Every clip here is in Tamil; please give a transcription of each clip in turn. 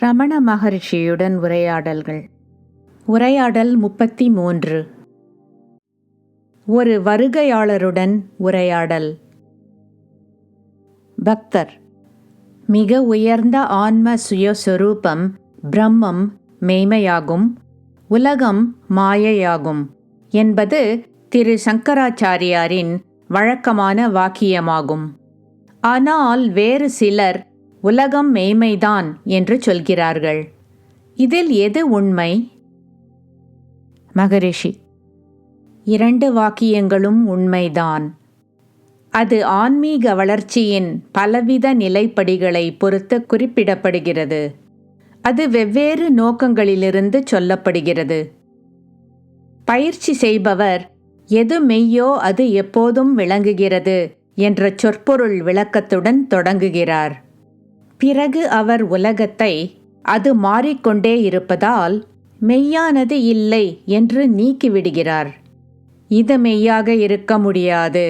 ரமண மகரிஷியுடன் உரையாடல்கள். உரையாடல் முப்பத்தி மூன்று ஒரு வருகையாளருடன் உரையாடல். பக்தர். மிக உயர்ந்த ஆன்ம சுயஸ்வரூபம் பிரம்மம் மெய்மையாகும். உலகம் மாயையாகும். என்பது திரு சங்கராச்சாரியாரின் வழக்கமான வாக்கியமாகும். ஆனால் வேறு சிலர் உலகம் மெய்மைதான் என்று சொல்கிறார்கள். இதில் எது உண்மை? மகரிஷி இரண்டு வாக்கியங்களும் உண்மைதான். அது ஆன்மீக வளர்ச்சியின் பலவித நிலைப்படிகளை பொறுத்து குறிப்பிடப்படுகிறது. அது வெவ்வேறு நோக்கங்களிலிருந்து சொல்லப்படுகிறது. பயிற்சி செய்பவர் எது மெய்யோ அது எப்போதும் விளங்குகிறது என்ற சொற்பொருள் விளக்கத்துடன் தொடங்குகிறார். பிறகு அவர் உலகத்தை அது மாறிக்கொண்டே இருப்பதால் மெய்யானது இல்லை என்று நீக்கிவிடுகிறார். இது மெய்யாக இருக்க முடியாது.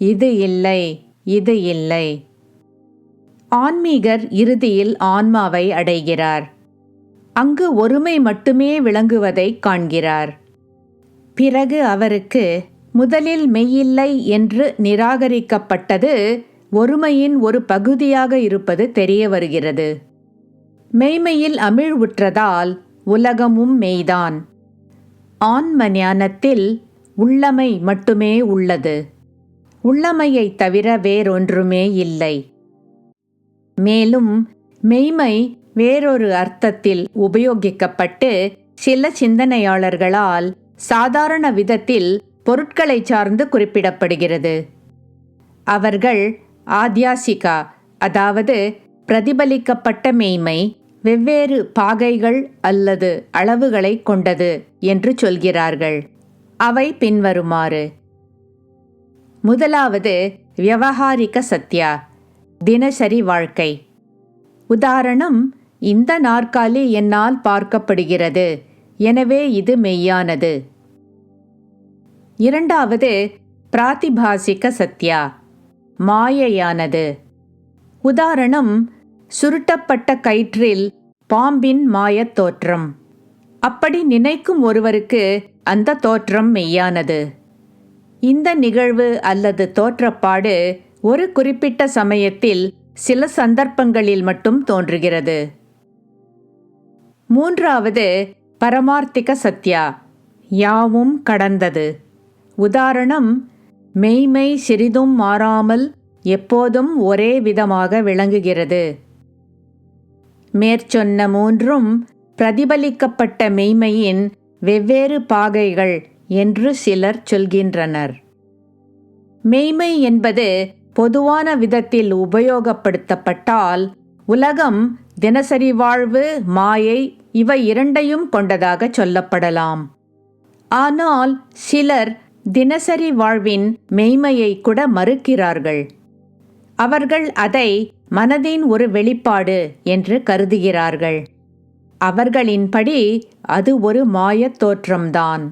இது இல்லை இது இல்லை. ஆன்மீகர் இறுதியில் ஆன்மாவை அடைகிறார். அங்கு ஒருமை மட்டுமே விளங்குவதை காண்கிறார். பிறகு அவருக்கு முதலில் மெய்யில்லை என்று நிராகரிக்கப்பட்டது ஒருமையின் ஒரு பகுதியாக இருப்பது தெரிய வருகிறது. மெய்மையில் அமிழ்வுற்றதால் உலகமும் மெய்தான். ஆன்ம ஞானத்தில் உள்ளமை மட்டுமே உள்ளது. உள்ளமையை தவிர வேறொன்றுமே இல்லை. மேலும் மெய்மை வேறொரு அர்த்தத்தில் உபயோகிக்கப்பட்டு சில சிந்தனையாளர்களால் சாதாரண விதத்தில் பொருட்களை சார்ந்து குறிப்பிடப்படுகிறது. அவர்கள் ஆத்யாசிகா அதாவது பிரதிபலிக்கப்பட்ட மெய்மை வெவ்வேறு பாகைகள் அல்லது அளவுகளை கொண்டது என்று சொல்கிறார்கள். அவை பின்வருமாறு. முதலாவது வியவஹாரிக சத்யா தினசரி வாழ்க்கை. உதாரணம் இந்த நாற்காலி என்னால் பார்க்கப்படுகிறது எனவே இது மெய்யானது. இரண்டாவது பிராத்திபாசிக சத்யா. மாயையானது. உதாரணம் சுருட்டப்பட்ட கயிற்றில் பாம்பின் மாயத் தோற்றம். அப்படி நினைக்கும் ஒருவருக்கு அந்த தோற்றம் மெய்யானது. இந்த நிகழ்வு அல்லது தோற்றப்பாடு ஒரு குறிப்பிட்ட சமயத்தில் சில சந்தர்ப்பங்களில் மட்டும் தோன்றுகிறது. மூன்றாவது பரமார்த்திக சத்யா. யாவும் கடந்தது. உதாரணம் மெய்மை சிறிதும் மாறாமல் எப்போதும் ஒரே விதமாக விளங்குகிறது. மேற்சொன்ன மூன்றும் பிரதிபலிக்கப்பட்ட மெய்மையின் வெவ்வேறு பாகைகள் என்று சிலர் சொல்கின்றனர். மெய்மை என்பது பொதுவான விதத்தில் உபயோகப்படுத்தப்பட்டால் உலகம் தினசரி வாழ்வு மாயை இவை இரண்டையும் கொண்டதாக சொல்லப்படலாம். ஆனால் சிலர் தினசரி வாழ்வின் மெய்மையை கூட மறுக்கிறார்கள். அவர்கள் அதை மனதின் ஒரு வெளிப்பாடு என்று கருதுகிறார்கள். அவர்களின்படி அது ஒரு மாயத் தோற்றம்தான்.